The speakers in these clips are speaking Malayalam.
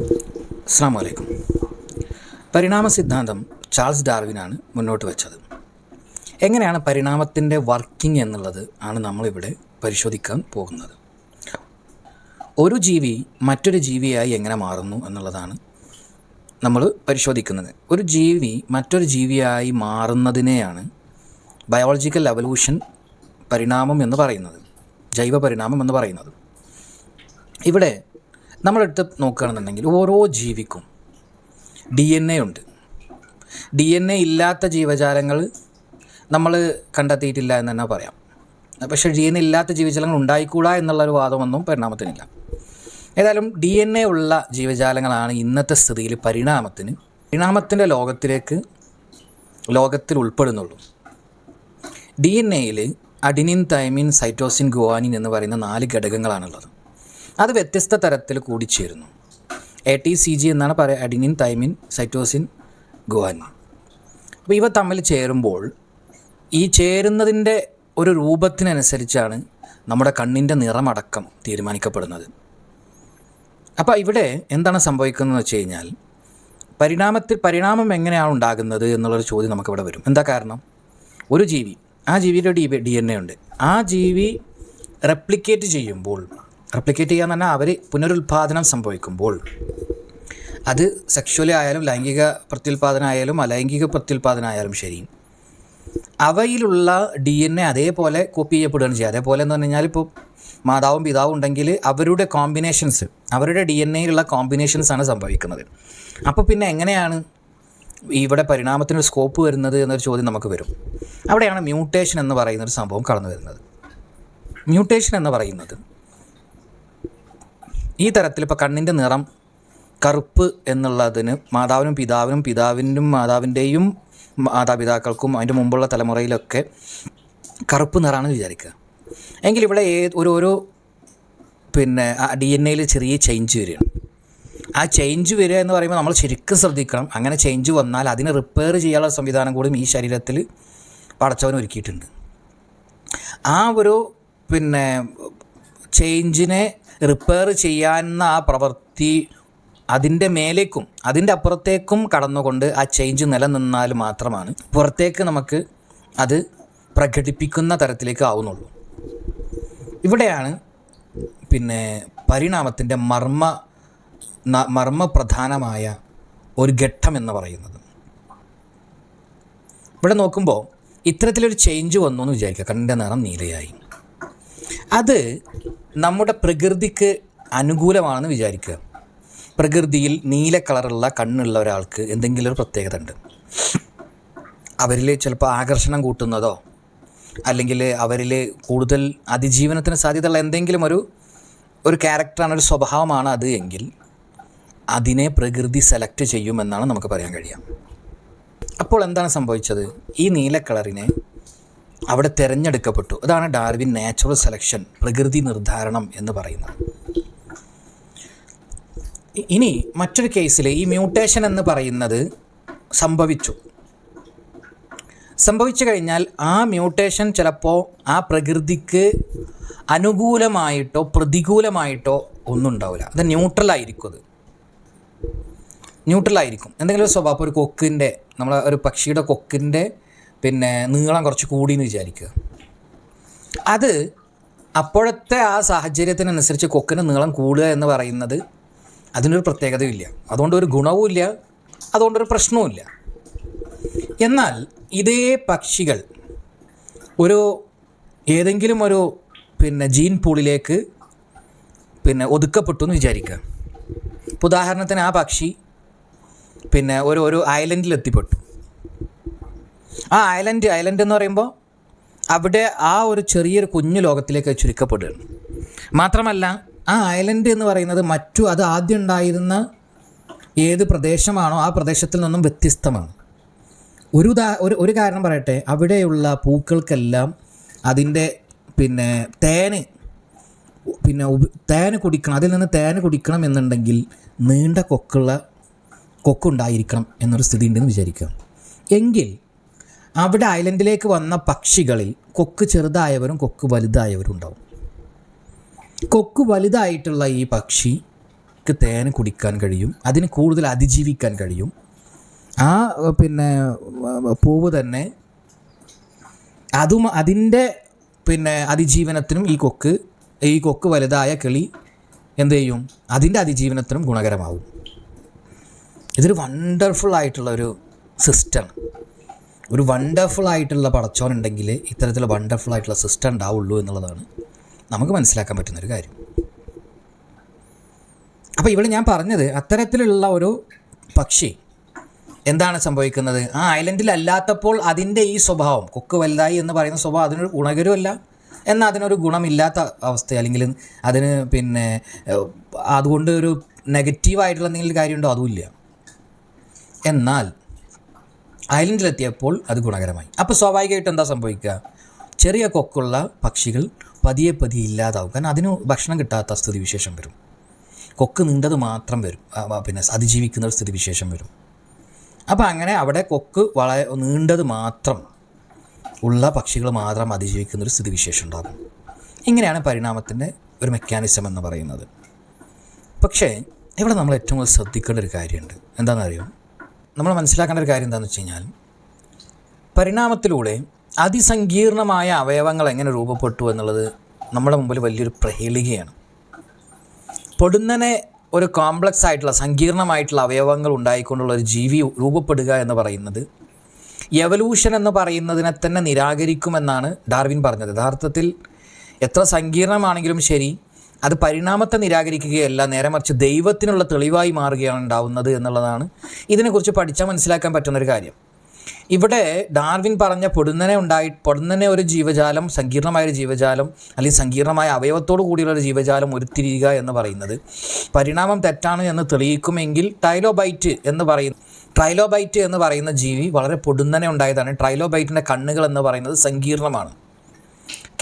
അസ്സാം വലൈക്കും പരിണാമ സിദ്ധാന്തം ചാൾസ് ഡാർവിനാണ് മുന്നോട്ട് വെച്ചത്. എങ്ങനെയാണ് പരിണാമത്തിന്റെ വർക്കിംഗ് എന്നുള്ളത് ആണ് നമ്മളിവിടെ പരിശോധിക്കാൻ പോകുന്നത്. ഒരു ജീവി മറ്റൊരു ജീവിയായി എങ്ങനെ മാറുന്നു എന്നുള്ളതാണ് നമ്മൾ പരിശോധിക്കുന്നത്. ഒരു ജീവി മറ്റൊരു ജീവിയായി മാറുന്നതിനെയാണ് ബയോളജിക്കൽ എവല്യൂഷൻ പരിണാമം എന്ന് പറയുന്നത്. ജൈവ പരിണാമം എന്ന് പറയുന്നത്. ഇവിടെ നമ്മളെടുത്ത് നോക്കുകയാണെന്നുണ്ടെങ്കിൽ ഓരോ ജീവിക്കും ഡി എൻ എ ഉണ്ട്. ഡി എൻ എ ഇല്ലാത്ത ജീവജാലങ്ങൾ നമ്മൾ കണ്ടെത്തിയിട്ടില്ല എന്ന് തന്നെ പറയാം. പക്ഷേ ഡി എൻ എ ഇല്ലാത്ത ജീവജാലങ്ങൾ ഉണ്ടായിക്കൂടാ എന്നുള്ളൊരു വാദമൊന്നും പരിണാമത്തിനില്ല. ഏതായാലും ഡി എൻ എ ഉള്ള ജീവജാലങ്ങളാണ് ഇന്നത്തെ സ്ഥിതിയിൽ പരിണാമത്തിന് പരിണാമത്തിന്റെ ലോകത്തിലേക്ക് ലോകത്തിൽ ഉൾപ്പെടുന്നുള്ളൂ. ഡി എൻ എയിൽ അഡിനിൻ തൈമിൻ സൈറ്റോസിൻ ഗുവാനിൻ എന്ന് പറയുന്ന നാല് ഘടകങ്ങളാണുള്ളത്. അത് വ്യത്യസ്ത തരത്തിൽ കൂടിച്ചേരുന്നു. എ ടി സി ജി എന്നാണ് പറയുക അഡിനിൻ തൈമിൻ സൈറ്റോസിൻ ഗുവാനിൻ അപ്പോൾ ഇവ തമ്മിൽ ചേരുമ്പോൾ ഈ ചേരുന്നതിന്റെ ഒരു രൂപത്തിനനുസരിച്ചാണ് നമ്മുടെ കണ്ണിന്റെ നിറമടക്കം തീരുമാനിക്കപ്പെടുന്നത്. അപ്പോൾ ഇവിടെ എന്താണ് സംഭവിക്കുന്നതെന്ന് വെച്ച് കഴിഞ്ഞാൽ പരിണാമത്തിൽ പരിണാമം എങ്ങനെയാണ് ഉണ്ടാകുന്നത് എന്നുള്ളൊരു ചോദ്യം നമുക്കിവിടെ വരും. എന്താ കാരണം? ഒരു ജീവി ആ ജീവിയുടെ ഡി ഡി എൻ എ ഉണ്ട്. ആ ജീവി റെപ്ലിക്കേറ്റ് ചെയ്യുമ്പോൾ റെപ്ലിക്കേറ്റ് ചെയ്യാന്ന് പറഞ്ഞാൽ അവർ പുനരുൽപാദനം സംഭവിക്കുമ്പോൾ അത് സെക്ഷുവലി ആയാലും ലൈംഗിക പ്രത്യുൽപാദനം ആയാലും അലൈംഗിക പ്രത്യുൽപാദനം ആയാലും ശരി. അവയിലുള്ള ഡി എൻ എ അതേപോലെ കോപ്പി ചെയ്യപ്പെടുകയാണ് ചെയ്യുക. അതേപോലെ എന്ന് പറഞ്ഞു കഴിഞ്ഞാൽ ഇപ്പോൾ മാതാവും പിതാവും ഉണ്ടെങ്കിൽ അവരുടെ കോമ്പിനേഷൻസ് അവരുടെ ഡി എൻ എയിലുള്ള കോമ്പിനേഷൻസ് ആണ് സംഭവിക്കുന്നത്. അപ്പോൾ പിന്നെ എങ്ങനെയാണ് ഇവിടെ പരിണാമത്തിനൊരു സ്കോപ്പ് വരുന്നത് എന്നൊരു ചോദ്യം നമുക്ക് വരും. അവിടെയാണ് മ്യൂട്ടേഷൻ എന്ന് പറയുന്നൊരു സംഭവം കടന്നു വരുന്നത് മ്യൂട്ടേഷൻ എന്ന് പറയുന്നത് ഈ തരത്തിൽ ഇപ്പോൾ കണ്ണിന്റെ നിറം കറുപ്പ് എന്നുള്ളതിന് മാതാവിനും പിതാവിനും പിതാവിനും മാതാവിന്റെയും മാതാപിതാക്കൾക്കും അതിന്റെ മുമ്പുള്ള തലമുറയിലൊക്കെ കറുപ്പ് നിറാണെന്ന് വിചാരിക്കുക. എങ്കിൽ ഇവിടെ ഏത് ഒരു ഓരോ പിന്നെ ഡി എൻ എയിൽ ചെറിയ ചേഞ്ച് വരികയാണ് ആ ചേഞ്ച് വരിക എന്ന് പറയുമ്പോൾ നമ്മൾ ശരിക്കും ശ്രദ്ധിക്കണം. അങ്ങനെ ചേഞ്ച് വന്നാൽ അതിനെ റിപ്പയർ ചെയ്യാനുള്ള സംവിധാനം കൂടി ഈ ശരീരത്തിൽ പടച്ചവൻ ഒരുക്കിയിട്ടുണ്ട്. ആ ഒരു പിന്നെ ചേഞ്ചിനെ റിപ്പയർ ചെയ്യാവുന്ന ആ പ്രവൃത്തി അതിന്റെ മേലേക്കും അതിന്റെ അപ്പുറത്തേക്കും കടന്നുകൊണ്ട് ആ ചേഞ്ച് നിലനിന്നാൽ മാത്രമാണ് പുറത്തേക്ക് നമുക്ക് അത് പ്രകടിപ്പിക്കുന്ന തരത്തിലേക്ക് ആവുന്നുള്ളൂ. ഇവിടെയാണ് പിന്നെ പരിണാമത്തിന്റെ മർമ്മ മർമ്മ മർമ്മപ്രധാനമായ ഒരു ഘട്ടം എന്ന് പറയുന്നത്. ഇവിടെ നോക്കുമ്പോൾ ഇത്തരത്തിലൊരു ചേഞ്ച് വന്നു എന്ന് വിചാരിക്കുക. കണ്ണിന്റെ നിറം നീലയായി. അത് നമ്മുടെ പ്രകൃതിക്ക് അനുകൂലമാണെന്ന് വിചാരിക്കുക. പ്രകൃതിയിൽ നീല കളറുള്ള കണ്ണുള്ള ഒരാൾക്ക് എന്തെങ്കിലും ഒരു പ്രത്യേകത ഉണ്ട്. അവരിൽ ചിലപ്പോൾ ആകർഷണം കൂട്ടുന്നതോ അല്ലെങ്കിൽ അവരിൽ കൂടുതൽ അതിജീവനത്തിന് സാധ്യതയുള്ള എന്തെങ്കിലും ഒരു ഒരു ക്യാരക്ടറാണ് ഒരു സ്വഭാവമാണ് അത് എങ്കിൽ അതിനെ പ്രകൃതി സെലക്ട് ചെയ്യുമെന്നാണ് നമുക്ക് പറയാൻ കഴിയാം അപ്പോൾ എന്താണ് സംഭവിച്ചത്? ഈ നീല കളറിനെ അവിടെ തിരഞ്ഞെടുക്കപ്പെട്ടു. അതാണ് ഡാർവിൻ നാച്ചുറൽ സെലക്ഷൻ പ്രകൃതി നിർദ്ധാരണം എന്ന് പറയുന്നത്. ഇനി മറ്റൊരു കേസിൽ ഈ മ്യൂട്ടേഷൻ എന്ന് പറയുന്നത് സംഭവിച്ചു. സംഭവിച്ചു കഴിഞ്ഞാൽ ആ മ്യൂട്ടേഷൻ ചിലപ്പോൾ ആ പ്രകൃതിക്ക് അനുകൂലമായിട്ടോ പ്രതികൂലമായിട്ടോ ഒന്നും ഉണ്ടാവില്ല. അത് ന്യൂട്രലായിരിക്കും അത്. ന്യൂട്രലായിരിക്കും എന്തെങ്കിലും ഒരു സ്വഭാവം ഒരു കൊക്കിന്റെ നമ്മളെ ഒരു പക്ഷിയുടെ കൊക്കിന്റെ പിന്നെ നീളം കുറച്ച് കൂടി എന്ന് വിചാരിക്കുക. അത് അപ്പോഴത്തെ ആ സാഹചര്യത്തിനനുസരിച്ച് കൊക്കിന് നീളം കൂടുക എന്ന് പറയുന്നത് അതിനൊരു പ്രത്യേകതയില്ല അതുകൊണ്ട് ഒരു ഗുണവുമില്ല അതുകൊണ്ടൊരു പ്രശ്നവുമില്ല എന്നാൽ ഇതേ പക്ഷികൾ ഒരു ഏതെങ്കിലും ഒരു പിന്നെ ജീൻ പൂളിലേക്ക് പിന്നെ ഒതുക്കപ്പെട്ടു എന്ന് വിചാരിക്കുക. ഉദാഹരണത്തിന് ആ പക്ഷി പിന്നെ ഒരു ഒരു ഐലൻഡിൽ എത്തിപ്പെട്ടു ആ ഐലൻഡ് ഐലൻഡ് എന്ന് പറയുമ്പോൾ അവിടെ ആ ഒരു ചെറിയൊരു കുഞ്ഞു ലോകത്തിലേക്ക് ചുരുക്കപ്പെടുകയാണ്. മാത്രമല്ല ആ ഐലൻഡ് എന്ന് പറയുന്നത് മറ്റു അത് ആദ്യം ഉണ്ടായിരുന്ന ഏത് പ്രദേശമാണോ ആ പ്രദേശത്തിൽ നിന്നും വ്യത്യസ്തമാണ്. ഒരു ഉദാ ഒരു ഒരു കാരണം പറയട്ടെ അവിടെയുള്ള പൂക്കൾക്കെല്ലാം അതിന്റെ പിന്നെ തേന് പിന്നെ തേന് കുടിക്കണം അതിൽ നിന്ന് തേന് കുടിക്കണം എന്നുണ്ടെങ്കിൽ നീണ്ട കൊക്കുള്ള കൊക്കുണ്ടായിരിക്കണം എന്നൊരു സ്ഥിതി ഉണ്ടെന്ന് വിചാരിക്കുക. എങ്കിൽ അവിടെ ഐലൻഡിലേക്ക് വന്ന പക്ഷികളിൽ കൊക്ക് ചെറുതായവരും കൊക്ക് വലുതായവരും ഉണ്ടാവും. കൊക്ക് വലുതായിട്ടുള്ള ഈ പക്ഷിക്ക് തേൻ കുടിക്കാൻ കഴിയും അതിന് കൂടുതൽ അതിജീവിക്കാൻ കഴിയും. ആ പിന്നെ പൂവ് തന്നെ അതും അതിന്റെ പിന്നെ അതിജീവനത്തിനും ഈ കൊക്ക് ഈ കൊക്ക് വലുതായ കിളി എന്ത് ചെയ്യും? അതിന്റെ അതിജീവനത്തിനും ഗുണകരമാവും. ഇതൊരു വണ്ടർഫുൾ ആയിട്ടുള്ള ഒരു സിസ്റ്റമാണ് ഒരു വണ്ടർഫുൾ ആയിട്ടുള്ള പടച്ചോൻ ഉണ്ടെങ്കിൽ ഇത്തരത്തിലുള്ള വണ്ടർഫുൾ ആയിട്ടുള്ള സിസ്റ്റം ഉണ്ടാവുള്ളൂ എന്നുള്ളതാണ് നമുക്ക് മനസ്സിലാക്കാൻ പറ്റുന്നൊരു കാര്യം. അപ്പോൾ ഇവിടെ ഞാൻ പറഞ്ഞത് അത്തരത്തിലുള്ള ഒരു പക്ഷി എന്താണ് സംഭവിക്കുന്നത്? ആ ഐലൻഡിലല്ലാത്തപ്പോൾ അതിന്റെ ഈ സ്വഭാവം കൊക്ക് വലുതായി എന്ന് പറയുന്ന സ്വഭാവം അതിനൊരു ഗുണകരമല്ല എന്നാൽ അതിനൊരു ഗുണമില്ലാത്ത അവസ്ഥ അല്ലെങ്കിൽ അതിന് പിന്നെ അതുകൊണ്ട് ഒരു നെഗറ്റീവായിട്ടുള്ള എന്തെങ്കിലും കാര്യമുണ്ടോ? അതുമില്ല. എന്നാൽ ഐലൻഡിലെത്തിയപ്പോൾ അത് ഗുണകരമായി. അപ്പോൾ സ്വാഭാവികമായിട്ട് എന്താ സംഭവിക്കുക? ചെറിയ കൊക്കുള്ള പക്ഷികൾ പതിയെ പതിയെ ഇല്ലാതാവും. കാരണം അതിന് ഭക്ഷണം കിട്ടാത്ത സ്ഥിതിവിശേഷം വരും. കൊക്ക് നീണ്ടത് മാത്രം വരും. പിന്നെ അതിജീവിക്കുന്ന ഒരു സ്ഥിതിവിശേഷം വരും. അപ്പോൾ അങ്ങനെ അവിടെ കൊക്ക് വളരെ നീണ്ടത് മാത്രം ഉള്ള പക്ഷികൾ മാത്രം അതിജീവിക്കുന്ന ഒരു സ്ഥിതിവിശേഷം ഉണ്ടാകും. ഇങ്ങനെയാണ് പരിണാമത്തിന്റെ ഒരു മെക്കാനിസം എന്ന് പറയുന്നത്. പക്ഷേ ഇവിടെ നമ്മൾ ഏറ്റവും കൂടുതൽ ശ്രദ്ധിക്കേണ്ട ഒരു കാര്യമുണ്ട്. എന്താണെന്ന് അറിയോ നമ്മൾ മനസ്സിലാക്കേണ്ട ഒരു കാര്യം എന്താണെന്ന് വെച്ച് കഴിഞ്ഞാൽ പരിണാമത്തിലൂടെ അതിസങ്കീർണമായ അവയവങ്ങൾ എങ്ങനെ രൂപപ്പെട്ടു എന്നുള്ളത് നമ്മുടെ മുമ്പിൽ വലിയൊരു പ്രഹേളികയാണ്. പൊടുന്നനെ ഒരു കോംപ്ലക്സ് ആയിട്ടുള്ള സങ്കീർണമായിട്ടുള്ള അവയവങ്ങൾ ഉണ്ടായിക്കൊണ്ടുള്ള ഒരു ജീവി രൂപപ്പെടുക എന്ന് പറയുന്നത് എവല്യൂഷൻ എന്ന് പറയുന്നതിനെ തന്നെ നിരാകരിക്കുമെന്നാണ് ഡാർവിൻ പറഞ്ഞത്. യഥാർത്ഥത്തിൽ എത്ര സങ്കീർണമാണെങ്കിലും ശരി അത് പരിണാമത്തെ നിരാകരിക്കുകയല്ല നേരെ മറിച്ച് ദൈവത്തിനുള്ള തെളിവായി മാറുകയാണ് ഉണ്ടാവുന്നത് എന്നുള്ളതാണ് ഇതിനെക്കുറിച്ച് പഠിച്ചാൽ മനസ്സിലാക്കാൻ പറ്റുന്നൊരു കാര്യം. ഇവിടെ ഡാർവിൻ പറഞ്ഞ പൊടുന്നനെ ഉണ്ടായി പൊടുന്നനെ ഒരു ജീവജാലം സങ്കീർണമായ ഒരു ജീവജാലം അല്ലെങ്കിൽ സങ്കീർണമായ അവയവത്തോടു കൂടിയുള്ള ഒരു ജീവജാലം ഉരുത്തിരിയുക എന്ന് പറയുന്നത്. പരിണാമം തെറ്റാണ് എന്ന് തെളിയിക്കുമെങ്കിൽ ടൈലോബൈറ്റ് എന്ന് പറയുന്ന ട്രൈലോബൈറ്റ് എന്ന് പറയുന്ന ജീവി വളരെ പൊടുന്നനെ ഉണ്ടായതാണ്. ട്രൈലോബൈറ്റിന്റെ കണ്ണുകൾ എന്ന് പറയുന്നത് സങ്കീർണമാണ്.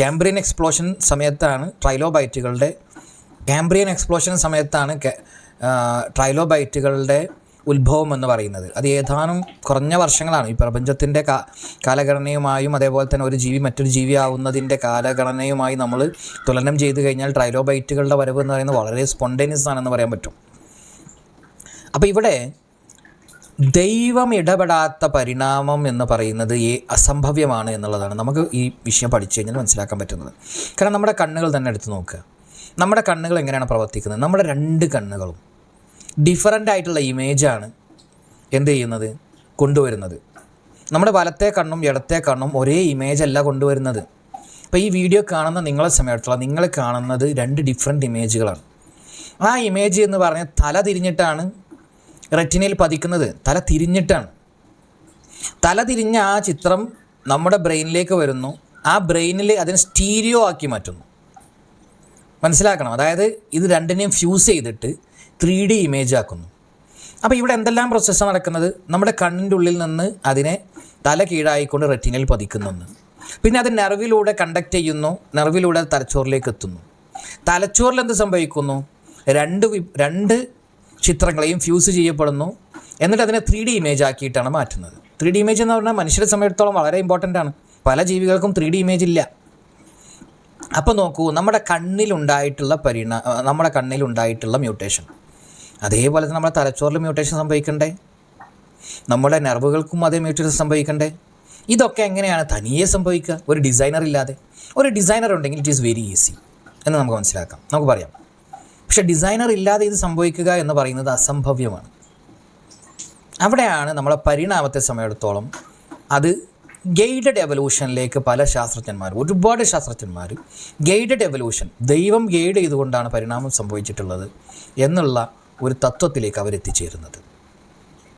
കാംബ്രിയൻ എക്സ്പ്ലോഷൻ സമയത്താണ് ട്രൈലോബൈറ്റുകളുടെ കാംബ്രിയൻ എക്സ്പ്ലോഷൻ സമയത്താണ് ട്രൈലോബൈറ്റുകളുടെ ഉത്ഭവം എന്ന് പറയുന്നത്. അത് ഏതാനും കുറഞ്ഞ വർഷങ്ങളാണ്. ഈ പ്രപഞ്ചത്തിന്റെ കാ കാലഘടനയുമായും അതേപോലെ തന്നെ ഒരു ജീവി മറ്റൊരു ജീവി ആവുന്നതിന്റെ കാലഘടനയുമായി നമ്മൾ തുലനം ചെയ്തു കഴിഞ്ഞാൽ ട്രൈലോബൈറ്റുകളുടെ വരവ് എന്ന് പറയുന്നത് വളരെ സ്പോണ്ടേനിയസ് ആണെന്ന് പറയാൻ പറ്റും. അപ്പോൾ ഇവിടെ ദൈവം ഇടപെടാത്ത പരിണാമം എന്ന് പറയുന്നത് ഈ അസംഭവ്യമാണ് എന്നുള്ളതാണ് നമുക്ക് ഈ വിഷയം പഠിച്ചു കഴിഞ്ഞാൽ മനസ്സിലാക്കാൻ പറ്റുന്നത്. കാരണം നമ്മുടെ കണ്ണുകൾ തന്നെ എടുത്ത് നോക്കുക. നമ്മുടെ കണ്ണുകൾ എങ്ങനെയാണ് പ്രവർത്തിക്കുന്നത്? നമ്മുടെ രണ്ട് കണ്ണുകളും ഡിഫറന്റ് ആയിട്ടുള്ള ഇമേജാണ് എന്ത് ചെയ്യുന്നത്? കൊണ്ടുവരുന്നത്. നമ്മുടെ വലത്തെ കണ്ണും ഇടത്തെ കണ്ണും ഒരേ ഇമേജ് അല്ല കൊണ്ടുവരുന്നത്. അപ്പോൾ ഈ വീഡിയോ കാണുന്ന നിങ്ങളെ സമയത്തുള്ള നിങ്ങൾ കാണുന്നത് രണ്ട് ഡിഫറെന്റ് ഇമേജുകളാണ് ആ ഇമേജ് എന്ന് പറഞ്ഞാൽ തല തിരിഞ്ഞിട്ടാണ് റെറ്റിനയിൽ പതിക്കുന്നത്. തല തിരിഞ്ഞിട്ടാണ്. തല തിരിഞ്ഞ ആ ചിത്രം നമ്മുടെ ബ്രെയിനിലേക്ക് വരുന്നു. ആ ബ്രെയിനിൽ അതിനെ സ്റ്റീരിയോ ആക്കി മാറ്റുന്നു. മനസ്സിലാക്കണം. അതായത് ഇത് രണ്ടിനെയും ഫ്യൂസ് ചെയ്തിട്ട് ത്രീ ഡി ഇമേജ് ആക്കുന്നു. അപ്പോൾ ഇവിടെ എന്തെല്ലാം പ്രോസസ്സ് നടക്കുന്നത്? നമ്മുടെ കണ്ണിന്റെ ഉള്ളിൽ നിന്ന് അതിനെ തല കീഴായിക്കൊണ്ട് റെറ്റിനയിൽ പതിക്കുന്നു പിന്നെ അത് നെർവിലൂടെ കണ്ടക്ട് ചെയ്യുന്നു നെർവിലൂടെ തലച്ചോറിലേക്ക് എത്തുന്നു. തലച്ചോറിൽ എന്ത് സംഭവിക്കുന്നു? രണ്ട് രണ്ട് ചിത്രങ്ങളെയും ഫ്യൂസ് ചെയ്യപ്പെടുന്നു. എന്നിട്ട് അതിനെ ത്രീ ഡി ഇമേജ് ആക്കിയിട്ടാണ് മാറ്റുന്നത്. ത്രീ ഡി ഇമേജ് എന്ന് പറഞ്ഞാൽ മനുഷ്യരെ സംബന്ധിച്ചിടത്തോളം വളരെ ഇമ്പോർട്ടന്റ് ആണ്. പല ജീവികൾക്കും ത്രീ ഡി ഇമേജ് ഇല്ല. അപ്പോൾ നോക്കൂ നമ്മുടെ കണ്ണിലുണ്ടായിട്ടുള്ള പരിണ നമ്മുടെ കണ്ണിലുണ്ടായിട്ടുള്ള മ്യൂട്ടേഷൻ അതേപോലെ തന്നെ നമ്മുടെ തലച്ചോറിൽ മ്യൂട്ടേഷൻ സംഭവിക്കണ്ടേ? നമ്മുടെ നെർവുകൾക്കും അതേ മ്യൂട്ടേഷൻ സംഭവിക്കണ്ടേ? ഇതൊക്കെ എങ്ങനെയാണ് തനിയെ സംഭവിക്കുക? ഒരു ഡിസൈനർ ഇല്ലാതെ. ഒരു ഡിസൈനർ ഉണ്ടെങ്കിൽ ഇറ്റ് ഈസ് വെരി ഈസി എന്ന് നമുക്ക് മനസ്സിലാക്കാം. നമുക്ക് പറയാം. പക്ഷേ ഡിസൈനർ ഇല്ലാതെ ഇത് സംഭവിക്കുക എന്ന് പറയുന്നത് അസംഭവ്യമാണ്. അവിടെയാണ് നമ്മളെ പരിണാമത്തെ സമയത്തോളം അത് ഗൈഡഡ് എവല്യൂഷനിലേക്ക് പല ശാസ്ത്രജ്ഞന്മാർ ഒരുപാട് ശാസ്ത്രജ്ഞന്മാർ ഗൈഡഡ് എവല്യൂഷൻ ദൈവം ഗൈഡ് ചെയ്തുകൊണ്ടാണ് പരിണാമം സംഭവിച്ചിട്ടുള്ളത് എന്നുള്ള ഒരു തത്വത്തിലേക്ക് അവരെത്തിച്ചേരുന്നത്.